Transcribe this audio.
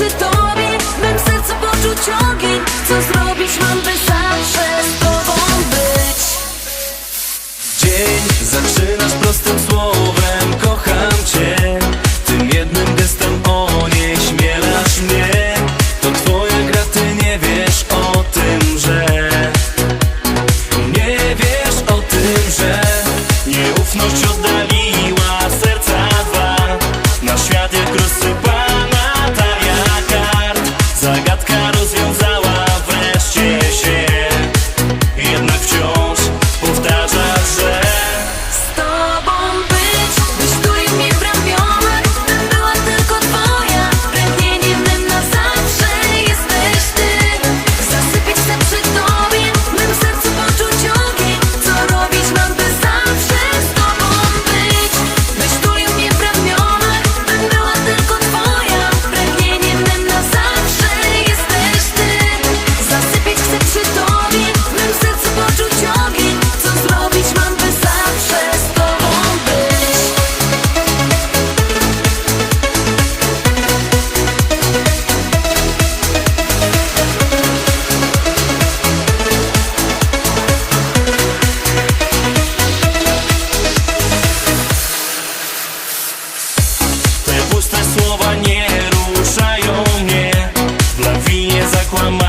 przy tobie W mym sercu poczuć ogień. Co zrobić mam, by zawsze z tobą być? Dzień zaczynasz prostym słowem Kocham cię. Tym jednym gestem o niej śmielasz mnie. To twoja gra, ty nie wiesz o tym, że Nie wiesz o tym, że Nieufność oddaliła serca dwa. Na świat jak rozsypała Juan